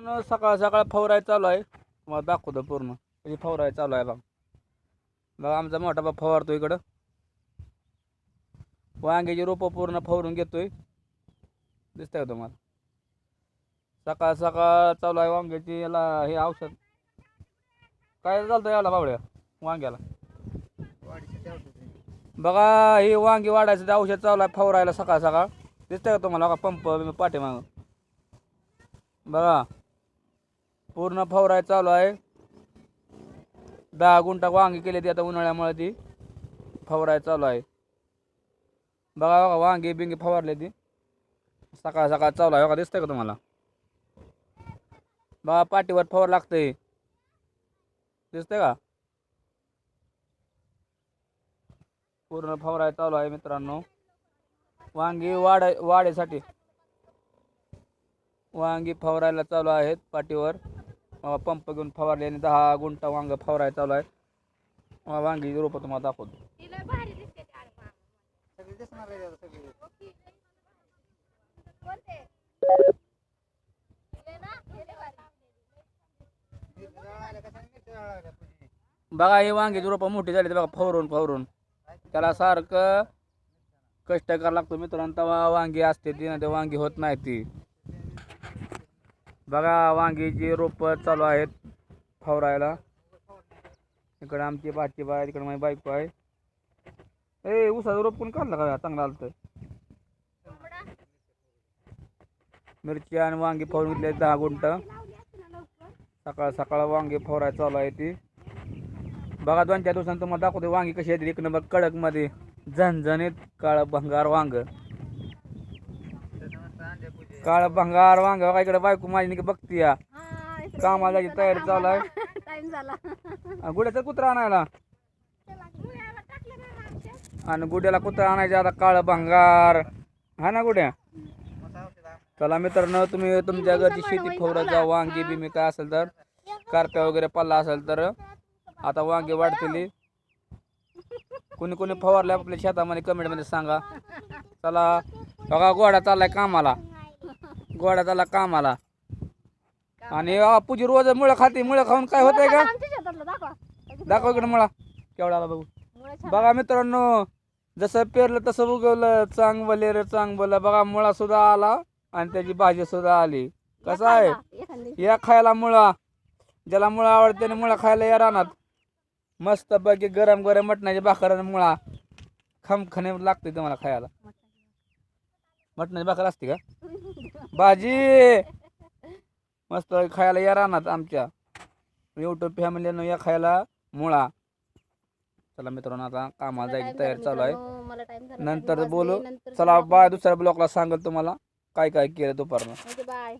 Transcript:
पूर्ण सकाळ सकाळ फवराय चालू आहे. तुम्हाला दाखवतो पूर्ण. त्याची फवराय चालू आहे बघ. बघा आमचा मोठा बाप फवारतो इकडं. वांग्याची रोपं पूर्ण फवरून घेतोय. दिसतंय का तुम्हाला? सकाळ सकाळ चालू आहे वांग्याची. याला हे औषध. काय चालतं याला बावड्या? वांग्याला. बघा हे वांगी वाढायचं ते औषध चालू आहे फवरायला सकाळ सकाळ. दिसतंय का तुम्हाला? बघा पंप पाठीमागं. बघा. पूर्ण फवाराय चालू आहे. दहा गुंठा वांगी केली ती आता उन्हाळ्यामुळे ती. फवाराय चालू आहे. बघा बघा वांगी बिंगी फवारली ती. सकाळ सकाळ चालू आहे बघा दिसतंय का तुम्हाला? बघा पाठीवर फवार लागतंय. दिसतंय का? पूर्ण फवाराय चालू आहे मित्रांनो. वांगी वाढ वाढीसाठी. वांगी फवारायला चालू आहेत पाठीवर. पंप घेऊन फवारले आणि दहा गुंठा वांग फवारायला चालू आहे. वांगी रोपं तुम्हाला दाखवतो. बघा हे वांग्याची रोपं मोठी झाली बघा फवरून फवरून. त्याला सारखं कष्ट करावं लागतो मित्रांनो तेव्हा वांगी असते ती ना ते वांगी होत नाही ती. बघा वांगीची रोपं चालू आहेत फवरायला. इकडे आमची भाची बाय तिकडं माझी बायको आहे. ए उसाचं रोप कोण काढलं का? चांगलं आलं तर मिरची आणि वांगी फवरून घेतले दहा गुंट सकाळ सकाळ वांगी फवराय चालू आहे ती. बघा दोन चार दिवसांनी तुम्हाला दाखवते वांगी कशी आहेत एक नंबर कडकमध्ये झणझणीत काळं भंगार वांग. काळं भंगार वांग इकडे बायको माझी नाही बघती कामाला जायची तयारी चालू आहे. गुड्याचा कुत्रा आणायला. आणि गुड्याला कुत्रा आणायचा आता काळं भंगार. हा ना गुड्या. चला मित्रांनो तुम्ही तुमच्या घरची शेती फवरायचा वांगी बिमी काय असेल तर कारप्या वगैरे पल्ला असेल तर. आता वांगी वाढतील. कोणी कोणी फवारल्या आपल्या शेतामध्ये कमेंटमध्ये सांगा. चला बघा गोडा चाललाय कामाला. गोडा चालला कामाला. आणि पूजी रोज मुळं खाते मुळं खाऊन काय होतंय का? दाखवा. इकडे मुळा. केवढा आला बघू. बघा मित्रांनो जसं पेरलं तसं उगवलं. चांगलं रे चांगलं. बघा मुळा सुद्धा आला आणि त्याची भाजी सुद्धा आली. कसं आहे. या खायला मुळा. ज्याला मुळा आवडते त्याने मुळा खायला या रानात. मस्त पैकी गरम गरम मटणाची भाकर आणि मुळा खमखने लागते तुम्हाला खायला. मटणाची भाकर असते का? भाजी मस्त खायला या रानात आमच्या युट्यूब फॅमिलीनं या खायला मुळा चला मित्रांनो आता कामाला मला जायची तयारी चालू आहे. नंतर बोलू. चला. बाय दुसऱ्या ब्लॉकला सांगेल तुम्हाला काय काय केलं दुपारनं bye.